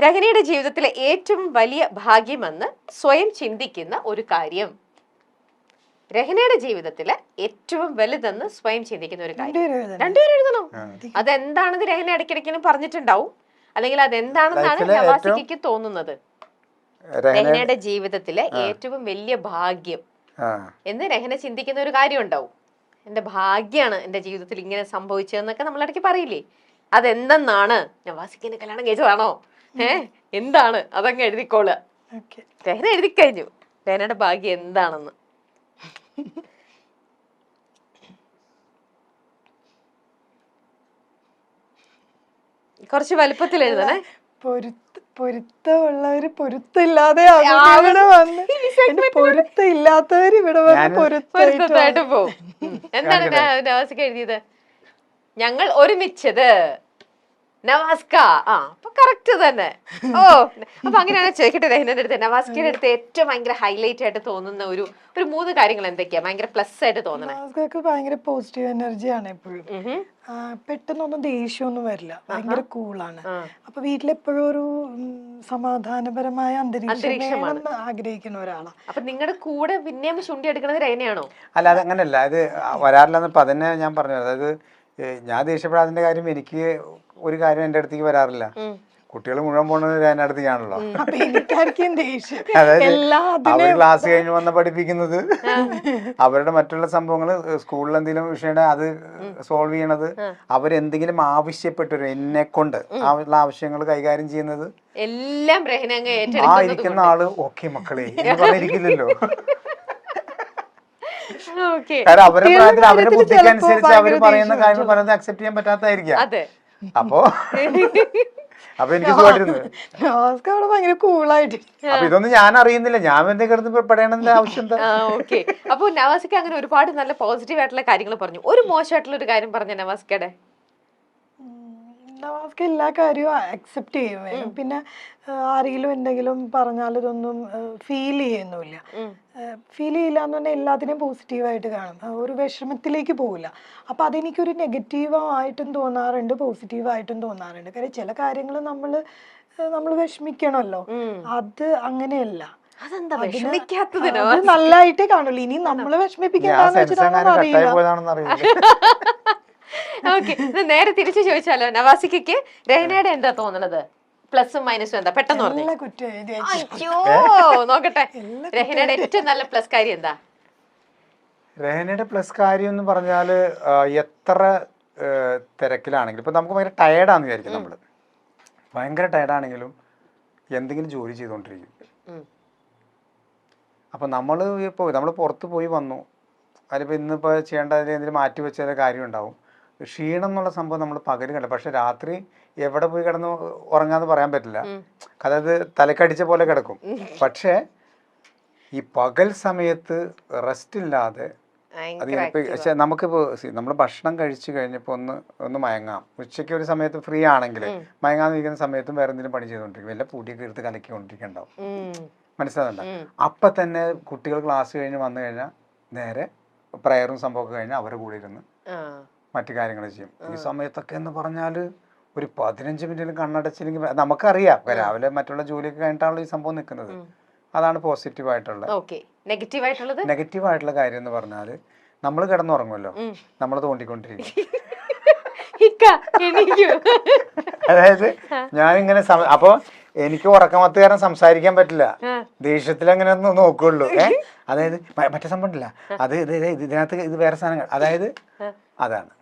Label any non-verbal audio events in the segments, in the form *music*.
രഹനയുടെ ജീവിതത്തിലെ ഏറ്റവും വലിയ ഭാഗ്യമെന്ന് സ്വയം ചിന്തിക്കുന്ന ഒരു കാര്യം. രഹനയുടെ ജീവിതത്തിലെ ഏറ്റവും വലുതെന്ന് സ്വയം ചിന്തിക്കുന്ന ഒരു കാര്യം. രണ്ടുപേരും എഴുതണം. അതെന്താണെന്ന് രഹന ഇടയ്ക്കിടയ്ക്കിനും പറഞ്ഞിട്ടുണ്ടാവും. അല്ലെങ്കിൽ അതെന്താണെന്നാണ് നവാസിക്ക് തോന്നുന്നത്. രഹന രഹനയുടെ ജീവിതത്തിലെ ഏറ്റവും വലിയ ഭാഗ്യം എന്ന് രഹന ചിന്തിക്കുന്ന ഒരു കാര്യം ഉണ്ടാവും എന്റെ ഭാഗ്യാണ് എന്റെ ജീവിതത്തിൽ ഇങ്ങനെ സംഭവിച്ചതെന്നൊക്കെ നമ്മൾ ഇടയ്ക്ക് പറയില്ലേ? അതെന്തെന്നാണ്? നവാസിക്ക് എന്നെ കല്യാണം കഴിച്ചതാണോ? ഏ എന്താണ്? അതങ്ങ് എഴുതിക്കോളുക. Okay. രഹന എഴുതി കഴിഞ്ഞു രഹനയുടെ ഭാഗ്യം എന്താണെന്ന്. കുറച്ച് വലുപ്പത്തിൽ എഴുതണേ. പൊരുത്ത പൊരുത്തമുള്ളവര് പൊരുത്തില്ലാതെ ഇവിടെ വന്ന്? എന്റെ പൊരുത്തമില്ലാത്തവര് ഇവിടെ വന്ന് പൊരുത്തായിട്ട് പോകും എന്താണ് ഞാൻ എഴുതിയത്? ഞങ്ങൾ ഒരുമിച്ചത്. നവാസ്ക. ആ അപ്പൊ കറക്റ്റ് തന്നെ. *laughs* ഓ അപ്പൊ അങ്ങനെയാണ് ചോദിക്കട്ടെ രഹനന്റെ അടുത്ത്. നവാസ്കയുടെ അടുത്ത് ഏറ്റവും ഭയങ്കര ഹൈലൈറ്റ് ആയിട്ട് തോന്നുന്ന ഒരു ഒരു മൂന്ന് കാര്യങ്ങൾ എന്തൊക്കെയാ? ഭയങ്കര പ്ലസ് ആയിട്ട് തോന്നണേ. മാസ്കൊക്കെ ഭയങ്കര പോസിറ്റീവ് എനർജിയാണ് എപ്പോഴും. ഉഹും. ആ, പെട്ടെന്നൊന്നും ദേഷ്യമൊന്നും വരില്ല. ഭയങ്കര കൂളാണ്. അപ്പൊ വീട്ടിലെപ്പോഴും ഒരു സമാധാനപരമായ അന്തരീക്ഷം. ആഗ്രഹിക്കുന്ന ഒരാളാണ്. അപ്പൊ നിങ്ങളുടെ കൂടെ പിന്നെയും ചുണ്ടി എടുക്കുന്നത് രേനയാണോ? അല്ല അത് അങ്ങനെയല്ല അത് വരാറില്ല ഇപ്പം അതന്നെ ഞാൻ പറഞ്ഞു അതായത് ഞാൻ ദേഷ്യപ്പെടാതിന്റെ കാര്യം എനിക്ക് ഒരു കാര്യം എന്റെ അടുത്തേക്ക് വരാറില്ല. കുട്ടികൾ മുഴുവൻ പോണത് എന്റെ അടുത്തേക്കാണല്ലോ അതായത് അവർ ക്ലാസ് കഴിഞ്ഞ് വന്ന് പഠിപ്പിക്കുന്നത് അവരുടെ മറ്റുള്ള സംഭവങ്ങൾ സ്കൂളിൽ എന്തെങ്കിലും വിഷയം അത് സോൾവ് ചെയ്യണത് അവരെന്തെങ്കിലും ആവശ്യപ്പെട്ടു എന്നെ കൊണ്ട് ഉള്ള ആവശ്യങ്ങൾ കൈകാര്യം ചെയ്യുന്നത് എല്ലാം ആ ഇരിക്കുന്ന ആൾ ഓക്കെ മക്കളെ എന്ന് പറഞ്ഞിരിക്കില്ലല്ലോ കാരണം അവരുടെ പ്രായത്തിൽ അവരുടെ ബുദ്ധിക്കനുസരിച്ച് ബുദ്ധിക്ക് അനുസരിച്ച് അവർ പറയുന്ന കാര്യങ്ങൾ കാര്യം പറയുന്നത് അക്സെപ്റ്റ് ചെയ്യാൻ പറ്റാത്തതായിരിക്കാം. അതെ. *laughs* അപ്പോ അപ്പൊ എനിക്ക് സുഖമായിട്ടിരുന്നു. മാസ്ക് അവിടെ ഭയങ്കര കൂളായിട്ട്. അപ്പൊ ഇതൊന്നും ഞാൻ അറിയുന്നില്ല. ഞാൻ എന്റെ കിടന്ന് പെടേണ്ടതിന്റെ *laughs* ആവശ്യം എന്താ? ആ ഓക്കെ. അപ്പൊ നവാസിക്ക് അങ്ങനെ ഒരുപാട് നല്ല പോസിറ്റീവ് ആയിട്ടുള്ള കാര്യങ്ങൾ പറഞ്ഞു. ഒരു മോശമായിട്ടുള്ള ഒരു കാര്യം പറഞ്ഞ നവാസിക്കയുടെ? മാസ്ക് എല്ലാ കാര്യവും അക്സെപ്റ്റ് ചെയ്യും. പിന്നെ ആരെങ്കിലും എന്തെങ്കിലും പറഞ്ഞാൽ ഇതൊന്നും ഫീൽ ചെയ്യുന്നില്ല. ഫീൽ ചെയ്യില്ല എന്ന് പറഞ്ഞാൽ എല്ലാത്തിനെയും പോസിറ്റീവായിട്ട് കാണും. ഒരു വിഷമത്തിലേക്ക് പോകില്ല അപ്പം അതെനിക്കൊരു നെഗറ്റീവായിട്ടും തോന്നാറുണ്ട് പോസിറ്റീവായിട്ടും തോന്നാറുണ്ട്. കാര്യം ചില കാര്യങ്ങൾ നമ്മൾ നമ്മൾ വിഷമിക്കണമല്ലോ. അത് അങ്ങനെയല്ല. നല്ലതായിട്ടേ കാണുള്ളൂ. ഇനി നമ്മൾ കട്ടായി അറിയില്ല. *laughs* ഓക്കെ നേരെ തിരിച്ചു ചോദിച്ചാലോ? നവാസിക്കയ്ക്ക് രഹനയുടെ എന്താ തോന്നണത്? പ്ലസും മൈനസും എന്താ? പെട്ടെന്ന് പറഞ്ഞു. അയ്യോ *laughs* നോക്കട്ടെ. രഹനയുടെ ഏറ്റവും നല്ല പ്ലസ് കാര്യം എന്താ? രഹനയുടെ പ്ലസ് കാര്യം എന്ന് പറഞ്ഞാൽ എത്ര തിരക്കിലാണെങ്കിലും ഇപ്പൊ നമുക്ക് ഭയങ്കര ടയർഡാന്ന് വിചാരിക്കും നമ്മൾ. ഭയങ്കര ടയർഡാണെങ്കിലും എന്തെങ്കിലും ജോലി ചെയ്തുകൊണ്ടിരിക്കും. ഉം. അപ്പൊ നമ്മൾ ഇപ്പോൾ നമ്മൾ പുറത്ത് പോയി വന്നു. അതിലിപ്പോൾ ഇന്നിപ്പോ ചെയ്യേണ്ട എന്തെങ്കിലും മാറ്റി വെച്ച കാര്യം ഉണ്ടാവും. ക്ഷീണം എന്നുള്ള സംഭവം നമ്മൾ പകൽ കണ്ട പക്ഷെ രാത്രി എവിടെ പോയി കിടന്ന് ഉറങ്ങാന്ന് പറയാൻ പറ്റില്ല. അതായത് തലക്കടിച്ച പോലെ കിടക്കും. പക്ഷേ ഈ പകൽ സമയത്ത് റെസ്റ്റ് ഇല്ലാതെ അത് ഭയങ്കര ഇപ്പൊ പക്ഷെ നമുക്കിപ്പോൾ നമ്മൾ ഭക്ഷണം കഴിച്ചു കഴിഞ്ഞപ്പോ ഒന്ന് ഒന്ന് മയങ്ങാം. ഉച്ചയ്ക്ക് ഒരു സമയത്ത് ഫ്രീ ആണെങ്കിൽ മയങ്ങാന്നിരിക്കുന്ന സമയത്തും വേറെ എന്തെങ്കിലും പണി ചെയ്തുകൊണ്ടിരിക്കും. വല്ല പൂട്ടിയൊക്കെ എടുത്ത് കലക്കിക്കൊണ്ടിരിക്കണ്ടാവും ഉം. മനസ്സിലാകുന്നുണ്ട് അപ്പൊ തന്നെ കുട്ടികൾ ക്ലാസ് കഴിഞ്ഞ് വന്നു കഴിഞ്ഞാൽ നേരെ പ്രയറും സംഭവമൊക്കെ കഴിഞ്ഞാൽ അവരെ കൂടെ ഇരുന്ന്. മറ്റു കാര്യങ്ങൾ ചെയ്യും. ഈ സമയത്തൊക്കെ എന്ന് പറഞ്ഞാൽ ഒരു പതിനഞ്ച് മിനിറ്റിലും കണ്ണടച്ചില്ലെങ്കിൽ നമുക്കറിയാം. രാവിലെ മറ്റുള്ള ജോലിയൊക്കെ കഴിഞ്ഞിട്ടാണല്ലോ ഈ സംഭവം നിൽക്കുന്നത്. അതാണ് പോസിറ്റീവ് ആയിട്ടുള്ള നെഗറ്റീവ് ആയിട്ടുള്ളത്? നെഗറ്റീവ് ആയിട്ടുള്ള കാര്യം എന്ന് പറഞ്ഞാൽ നമ്മൾ കിടന്നുറങ്ങുമല്ലോ. നമ്മൾ തോണ്ടിക്കൊണ്ടിരിക്കും. *laughs* *laughs* അതായത് ഞാനിങ്ങനെ ഇങ്ങനെ അപ്പൊ എനിക്ക് ഉറക്കമത്ത് കാരണം സംസാരിക്കാൻ പറ്റില്ല. ദേഷ്യത്തിൽ അങ്ങനെ ഒന്നും നോക്കുള്ളൂ. ഏ? *laughs* അതായത് മറ്റേ സംഭവം ഉണ്ടല്ല. അത് ഇത് ഇത് ഇതിനകത്ത് ഇത് വേറെ സാധനങ്ങൾ. അതായത് അതാണ്.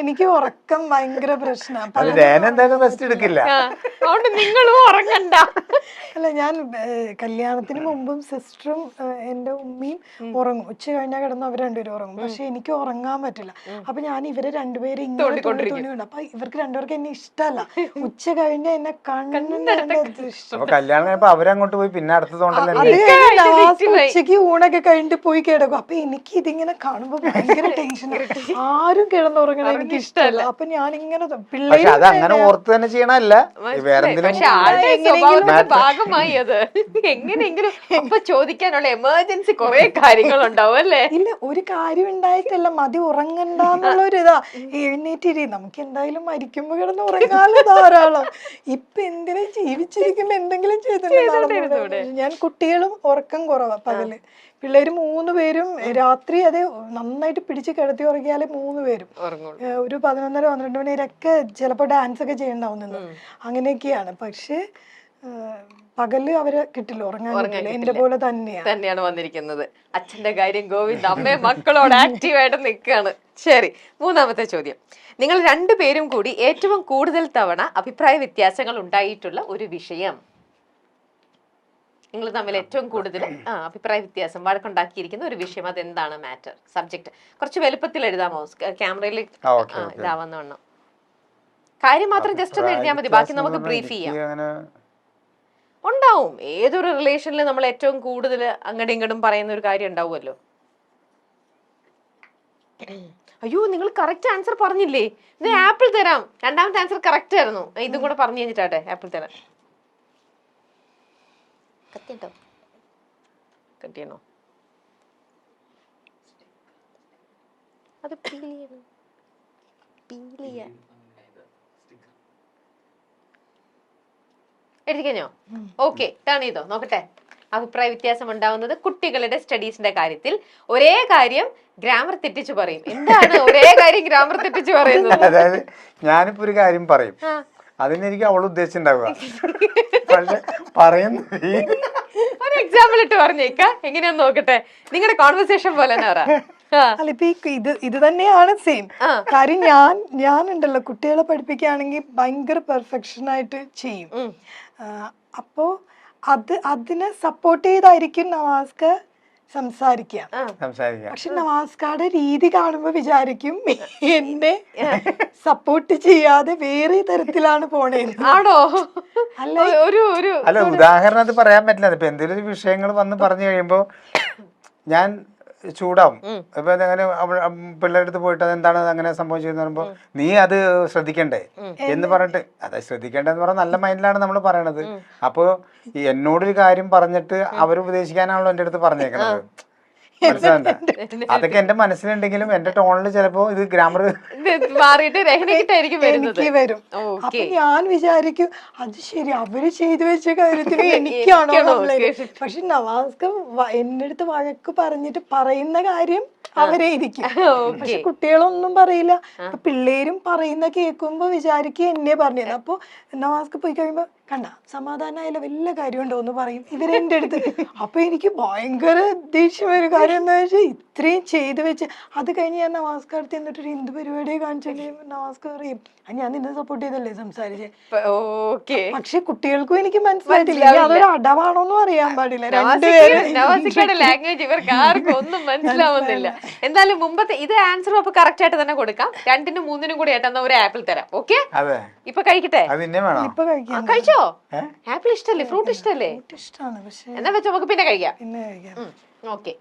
എനിക്ക് ഉറക്കം ഭയങ്കര പ്രശ്നമാണ് ഞാൻ എന്തായാലും റെസ്റ്റ് എടുക്കില്ല. അതുകൊണ്ട് നിങ്ങളും ഉറങ്ങണ്ട. അല്ല ഞാൻ കല്യാണത്തിന് മുമ്പും സിസ്റ്ററും എന്റെ ഉമ്മയും ഉറങ്ങും. ഉച്ച കഴിഞ്ഞാൽ കിടന്ന് അവർ രണ്ടുപേരും ഉറങ്ങും. പക്ഷെ എനിക്ക് ഉറങ്ങാൻ പറ്റില്ല. അപ്പൊ ഞാൻ ഇവരെ രണ്ടുപേരും ഇങ്ങനെ തുണിയുണ്ട് അപ്പൊ ഇവർക്ക് രണ്ടുപേർക്ക് എന്നെ ഇഷ്ടമല്ല ഉച്ച കഴിഞ്ഞ എന്നെ അവരങ്ങോട്ട് പോയി പിന്നെ ഉച്ചയ്ക്ക് ഊണൊക്കെ കഴിഞ്ഞിട്ട് പോയി കിടക്കും. അപ്പൊ എനിക്ക് ഇതിങ്ങനെ കാണുമ്പോ ഭയങ്കര *laughs* ടെൻഷൻ ആരും കിടന്നുറങ്ങണ എനിക്ക് ഇഷ്ടമല്ല അപ്പൊ ഞാൻ ഇങ്ങനെ പിള്ളേർ അത് അങ്ങനെ ഓർത്ത് തന്നെ ചെയ്യണല്ല വേറെ ഭാഗമായി അത്. എങ്ങനെയെങ്കിലും അപ്പൊ ചോദിക്കാനുള്ള എമർജൻസി കുറെ കാര്യങ്ങളുണ്ടാവും അല്ലേ? ഇല്ല ഒരു കാര്യം ഉണ്ടായിട്ടല്ല. മതി ഉറങ്ങണ്ടെന്നുള്ള ഒരു ഇതാ. എഴുന്നേറ്റിരി നമുക്ക് എന്തായാലും മരിക്കുമ്പോ കിടന്ന് ഉറങ്ങാലോ ധാരാളം. ഇപ്പൊ എന്തിനും ജീവിച്ചിരിക്കുമ്പോ എന്തെങ്കിലും ചെയ്തിട്ടുണ്ടാവും ഞാൻ കുട്ടികളും ഉറക്കം കുറവാ പകൽ. പിള്ളേര് മൂന്ന് പേരും രാത്രി അത് നന്നായിട്ട് പിടിച്ച് കിടത്തി ഉറങ്ങിയാൽ മൂന്ന് പേരും. ഒരു പതിനൊന്നര പന്ത്രണ്ട് മണി വരെയൊക്കെ ചിലപ്പോൾ ഡാൻസ് ഒക്കെ ചെയ്യണ്ടാവും നിന്ന്. അങ്ങനെയൊക്കെയാണ്. പക്ഷേ പകൽ അവരെ കിട്ടില്ല ഉറങ്ങാൻ എന്റെ പോലെ തന്നെയാണ് തന്നെയാണ് വന്നിരിക്കുന്നത്. അച്ഛന്റെ കാര്യം ഗോവിന്ദ് അമ്മയെ മക്കളോട് ആക്റ്റീവായിട്ട് നിൽക്കുകയാണ് ശരി മൂന്നാമത്തെ ചോദ്യം. നിങ്ങൾ രണ്ടുപേരും കൂടി ഏറ്റവും കൂടുതൽ തവണ അഭിപ്രായ വ്യത്യാസങ്ങൾ ഉണ്ടായിട്ടുള്ള ഒരു വിഷയം. നിങ്ങൾ തമ്മിൽ ഏറ്റവും കൂടുതൽ അഭിപ്രായ വ്യത്യാസം വഴക്കുണ്ടാക്കിയിരിക്കുന്ന ഒരു വിഷയം. അതെന്താണ് മാറ്റർ? സബ്ജക്ട്. കുറച്ച് വലുപ്പത്തിൽ എഴുതാമോ? ക്യാമറയിൽ. ഇതാവുന്ന വണ്ണം കാര്യം മാത്രം ജസ്റ്റ് ഒന്ന് എഴുതിയാൽ മതി. ബാക്കി നമുക്ക് ബ്രീഫ് ചെയ്യാം. ഉണ്ടാവും. ഏതൊരു റിലേഷനിൽ നമ്മൾ ഏറ്റവും കൂടുതൽ അങ്ങടും ഇങ്ങടും പറയുന്ന ഒരു കാര്യം ഉണ്ടാവുമല്ലോ. അയ്യോ നിങ്ങൾ കറക്റ്റ് ആൻസർ പറഞ്ഞില്ലേ? ഇത് ആപ്പിൾ തരാം. രണ്ടാമത്തെ ആൻസർ കറക്റ്റ് ആയിരുന്നു. ഇതും കൂടെ പറഞ്ഞു കഴിഞ്ഞിട്ടാട്ടെ ആപ്പിൾ തരാം കത്തിയുണ്ടോ? കട്ടിയണോ അത് പീൽ ചെയ്യണം പീൽ ചെയ്യാൻ ഓക്കെ ടേൺ ചെയ്തോ? നോക്കട്ടെ. അഭിപ്രായ വ്യത്യാസം ഉണ്ടാവുന്നത് കുട്ടികളുടെ സ്റ്റഡീസിന്റെ കാര്യത്തിൽ ഒരേ കാര്യം ഗ്രാമർ തെറ്റിച്ചു പറയും. എന്താണ് ഒരേ കാര്യം ഗ്രാമർ തെറ്റിച്ചു പറയുന്നത്? അതായത് ഞാനിപ്പോ ഒരു കാര്യം പറയും. അതിനെനിക്ക് അവൾ ഉദ്ദേശിച്ചിട്ടുണ്ടാവുക. പക്ഷെ പറയുന്ന ഒരു എക്സാമ്പിൾ ഇട്ട് പറഞ്ഞേക്ക. എങ്ങനെയാന്ന് നോക്കട്ടെ. നിങ്ങളുടെ കോൺവെർസേഷൻ പോലെ തന്നെ പറ അല്ല ഇപ്പൊ ഇത് ഇത് തന്നെയാണ് സെയിം. കാര്യം ഞാൻ ഞാൻ ഉണ്ടല്ലോ കുട്ടികളെ പഠിപ്പിക്കുകയാണെങ്കിൽ ഭയങ്കര പെർഫെക്ഷൻ ആയിട്ട് ചെയ്യും. അപ്പോ അത് അതിനെ സപ്പോർട്ട് ചെയ്തായിരിക്കും നവാസ്ക സംസാരിക്കാം. പക്ഷെ നവാസ്കയുടെ രീതി കാണുമ്പോ വിചാരിക്കും എന്നെ *laughs* സപ്പോർട്ട് ചെയ്യാതെ വേറെ തരത്തിലാണ് പോണേന്ന് ആണോ? അല്ല, ഒരു ഒരു അല്ല ഉദാഹരണം അത് പറയാൻ പറ്റില്ല. ഇപ്പൊ എന്തെങ്കിലും വിഷയങ്ങൾ വന്ന് പറഞ്ഞു കഴിയുമ്പോ ഞാൻ ചൂടാവും. ഇപ്പൊ അങ്ങനെ പിള്ളേരുടെ അടുത്ത് പോയിട്ട് അതെന്താണ് അങ്ങനെ സംഭവിച്ചതെന്ന് പറയുമ്പോ നീ അത് ശ്രദ്ധിക്കണ്ടേ? എന്ന് പറഞ്ഞിട്ട് അത് ശ്രദ്ധിക്കേണ്ടതെന്ന് പറഞ്ഞാൽ നല്ല മൈൻഡിലാണ് നമ്മൾ പറയണത്. അപ്പോ ഈ എന്നോടൊരു കാര്യം പറഞ്ഞിട്ട് അവർ ഉപദേശിക്കാനാണല്ലോ എന്റെ അടുത്ത് പറഞ്ഞേക്കണത്. *laughs* *laughs* അതൊക്കെ എന്റെ മനസ്സിലുണ്ടെങ്കിലും എന്റെ ടോണിൽ ചിലപ്പോ ഇത് ഗ്രാമർ മാറിയിട്ട് എനിക്ക് വരും. അപ്പൊ ഞാൻ വിചാരിക്കും അത് ശരി അവർ ചെയ്തു വെച്ച കാര്യത്തിന് *laughs* എനിക്കാണോ? പക്ഷെ നവാസ്ക എന്റെ അടുത്ത് വഴക്ക് പറഞ്ഞിട്ട് പറയുന്ന കാര്യം അവരെ ഇരിക്കും പക്ഷെ കുട്ടികളൊന്നും പറയില്ല. പിള്ളേരും പറയുന്ന കേൾക്കുമ്പോ വിചാരിക്കുക എന്നെ പറഞ്ഞത് അപ്പൊ നവാസ്ക പോയി കഴിയുമ്പോ കണ്ട സമാധാനമായാലും വല്ല കാര്യം ഉണ്ടോ എന്ന് പറയും ഇവരെന്റെ അടുത്ത്. *laughs* അപ്പൊ എനിക്ക് ഭയങ്കര ദേഷ്യം ഒരു കാര്യം എന്താ വെച്ചാൽ ഇത്രയും ചെയ്തു വെച്ച് അത് കഴിഞ്ഞ് ഞാൻ നമസ്കാരത്തിൽ അടുത്ത് എന്നിട്ട് ഒരു ഹിന്ദു പരിപാടി കാണിച്ചു നവാസ്കാർ പറയും അത് ഞാൻ നിന്നെ സപ്പോർട്ട് ചെയ്തല്ലേ സംസാരിച്ചേ? ഓക്കെ. പക്ഷെ കുട്ടികൾക്കും എനിക്ക് മനസ്സിലായിട്ടില്ല. അതൊരു അടവാണോന്നും അറിയാൻ പാടില്ല. നവാസിക്കയുടെ ലാംഗ്വേജ് ഇവർക്ക് ആർക്കും ഒന്നും മനസ്സിലാവുന്നില്ല. എന്തായാലും മുമ്പത്തെ ഇത് ആൻസർ അപ്പൊ കറക്റ്റ് ആയിട്ട് തന്നെ കൊടുക്കാം. രണ്ടിനും മൂന്നിനും കൂടി ആയിട്ട് ഒരു ആപ്പിൾ തരാം. ഓക്കെ? അതെ. ഇപ്പൊ കഴിക്കട്ടെ? കഴിച്ചോ? ആപ്പിൾ ഇഷ്ടല്ലേ? ഫ്രൂട്ട് ഇഷ്ടല്ലേ? ഇഷ്ടമാണ് പക്ഷേ എന്നാ വെച്ചോ നമുക്ക് പിന്നെ കഴിക്കാം. പിന്നെ കഴിക്കാം. ഓക്കെ.